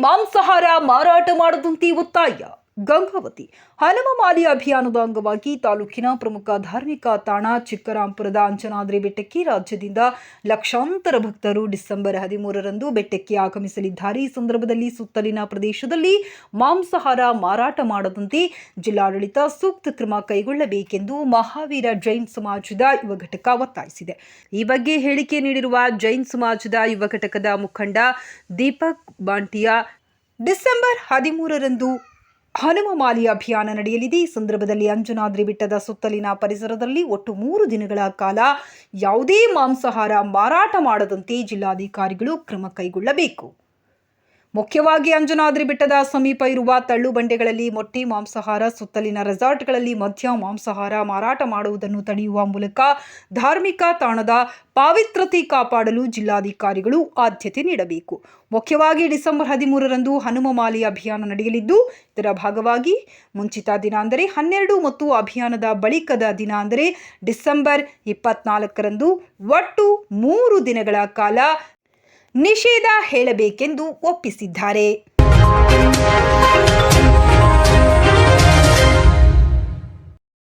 ಮಾಂಸಾಹಾರ ಮಾರಾಟ ಮಾಡದಂತೆ ಒತ್ತಾಯ. ಗಂಗಾವತಿ. ಹನುಮಮಾಲಿ ಅಭಿಯಾನದ ಅಂಗವಾಗಿ ತಾಲೂಕಿನ ಪ್ರಮುಖ ಧಾರ್ಮಿಕ ತಾಣ ಚಿಕ್ಕರಾಂಪುರದ ಅಂಚನಾದ್ರಿ ಬೆಟ್ಟಕ್ಕೆ ರಾಜ್ಯದಿಂದ ಲಕ್ಷಾಂತರ ಭಕ್ತರು ಡಿಸೆಂಬರ್ ಹದಿಮೂರರಂದು ಬೆಟ್ಟಕ್ಕೆ ಆಗಮಿಸಲಿದ್ದಾರೆ. ಈ ಸಂದರ್ಭದಲ್ಲಿ ಸುತ್ತಲಿನ ಪ್ರದೇಶದಲ್ಲಿ ಮಾಂಸಾಹಾರ ಮಾರಾಟ ಮಾಡದಂತೆ ಜಿಲ್ಲಾಡಳಿತ ಸೂಕ್ತ ಕ್ರಮ ಕೈಗೊಳ್ಳಬೇಕೆಂದು ಮಹಾವೀರ ಜೈನ್ ಸಮಾಜದ ಯುವ ಘಟಕ ಒತ್ತಾಯಿಸಿದೆ. ಈ ಬಗ್ಗೆ ಹೇಳಿಕೆ ನೀಡಿರುವ ಜೈನ್ ಸಮಾಜದ ಯುವ ಘಟಕದ ಮುಖಂಡ ದೀಪಕ್ ಬಾಂಟಿಯಾ, ಡಿಸೆಂಬರ್ ಹದಿಮೂರರಂದು ಹನುಮಮಾಲಿ ಅಭಿಯಾನ ನಡೆಯಲಿದೆ. ಈ ಸಂದರ್ಭದಲ್ಲಿ ಅಂಜನಾದ್ರಿ ಬೆಟ್ಟದ ಸುತ್ತಲಿನ ಪರಿಸರದಲ್ಲಿ ಒಟ್ಟು ಮೂರು ದಿನಗಳ ಕಾಲ ಯಾವುದೇ ಮಾಂಸಾಹಾರ ಮಾರಾಟ ಮಾಡದಂತೆ ಜಿಲ್ಲಾಧಿಕಾರಿಗಳು ಕ್ರಮ ಕೈಗೊಳ್ಳಬೇಕು. ಮುಖ್ಯವಾಗಿ ಅಂಜನಾದ್ರಿ ಬೆಟ್ಟದ ಸಮೀಪ ಇರುವ ತಳ್ಳು ಬಂಡೆಗಳಲ್ಲಿ ಮೊಟ್ಟೆ ಮಾಂಸಾಹಾರ, ಸುತ್ತಲಿನ ರೆಸಾರ್ಟ್ಗಳಲ್ಲಿ ಮಧ್ಯ ಮಾಂಸಾಹಾರ ಮಾರಾಟ ಮಾಡುವುದನ್ನು ತಡೆಯುವ ಮೂಲಕ ಧಾರ್ಮಿಕ ತಾಣದ ಪಾವಿತ್ರತೆ ಕಾಪಾಡಲು ಜಿಲ್ಲಾಧಿಕಾರಿಗಳು ಆದ್ಯತೆ ನೀಡಬೇಕು. ಮುಖ್ಯವಾಗಿ ಡಿಸೆಂಬರ್ ಹದಿಮೂರರಂದು ಹನುಮಮಾಲಿ ಅಭಿಯಾನ ನಡೆಯಲಿದ್ದು, ಇದರ ಭಾಗವಾಗಿ ಮುಂಚಿತ ದಿನ ಅಂದರೆ ಹನ್ನೆರಡು ಮತ್ತು ಅಭಿಯಾನದ ಬಳಿಕದ ದಿನ ಅಂದರೆ ಡಿಸೆಂಬರ್ ಇಪ್ಪತ್ನಾಲ್ಕರಂದು ಒಟ್ಟು ಮೂರು ದಿನಗಳ ಕಾಲ ನಿಷೇಧ ಹೇಳಬೇಕೆಂದು ಒಪ್ಪಿಸಿದ್ದಾರೆ.